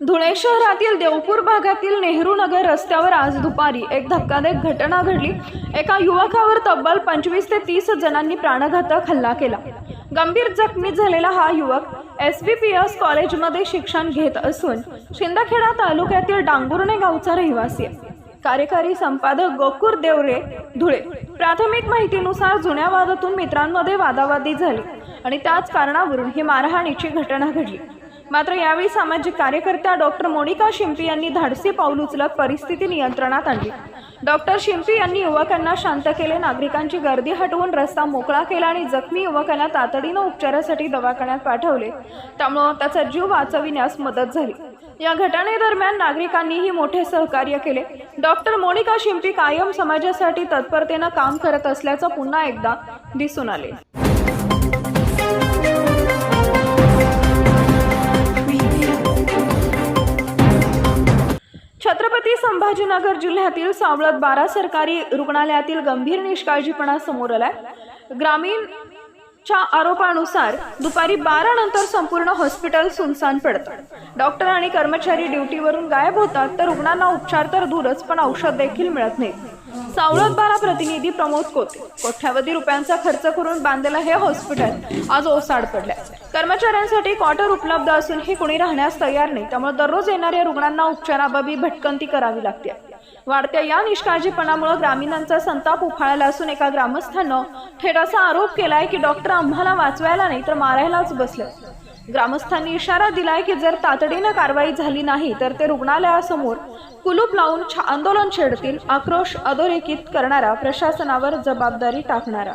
धुळे शहरातील देवपूर भागातील नेहरू नगर रस्त्यावर आज दुपारी एक धक्कादायक घटना घडली. एका युवकावर तब्बल पंचवीस ते तीस जणांनी प्राणघातक हल्ला केला. गंभीर जखमी झालेला हा युवक एस बी पी एस कॉलेजमध्ये शिक्षण घेत असून शिंदखेडा तालुक्यातील डांगुर्णे गावचा रहिवासी आहे. कार्यकारी संपादक गोकुर देवरे धुळे प्राथमिक माहितीनुसार जुन्या वादातून मित्रांमध्ये वादावादी झाली आणि त्याच कारणावरून ही मारहाणीची घटना घडली. मात्र यावेळी सामाजिक कार्यकर्त्या डॉक्टर मोनिका शिंपी यांनी धाडसी पाऊल उचलत परिस्थिती नियंत्रणात आणली. डॉक्टर शिंपी यांनी युवकांना शांत केले नागरिकांची गर्दी हटवून रस्ता मोकळा केला आणि जखमी युवकांना तातडीनं उपचारासाठी दवाखान्यात पाठवले. त्यामुळं त्याचा जीव वाचविण्यास मदत झाली. या घटनेदरम्यान नागरिकांनीही मोठे सहकार्य केले. डॉक्टर मोनिका शिंपी कायम समाजासाठी तत्परतेनं काम करत असल्याचं पुन्हा एकदा दिसून आले. छत्रपती संभाजीनगर जिल्ह्यातील सावळत बारा सरकारी रुग्णालयातील गंभीर निष्काळजीपणा समोर आलाय. च्या आरोपानुसार दुपारी बारा नंतर संपूर्ण हॉस्पिटल सुनसान पडतं. डॉक्टर आणि कर्मचारी ड्युटीवरून गायब होतात तर रुग्णांना उपचार तर दूरच पण औषध देखील मिळत नाही. सावळत बारा प्रतिनिधी प्रमोद कोते. कोट्यावधी रुपयांचा खर्च करून बांधलेलं हे हॉस्पिटल आज ओसाड पडलंय. कर्मचाऱ्यांसाठी क्वार्टर उपलब्ध असूनही कुणी राहण्यास तयार नाही त्यामुळे दररोज येणाऱ्या रुग्णांना उपचाराबाबी भटकंती करावी लागते. वाढत्या या निष्काळजीपणामुळे ग्रामीणांचा संताप उफाळला असून एका ग्रामस्थानं थेट असा आरोप केलाय की डॉक्टर आम्हाला वाचवायला नाही तर मारायलाच बसले. ग्रामस्थांनी इशारा दिलाय की जर तातडीनं कारवाई झाली नाही तर ते रुग्णालयासमोर कुलूप लावून आंदोलन छेडतील आक्रोश अधोरेखित करणारा प्रशासनावर जबाबदारी टाकणारा.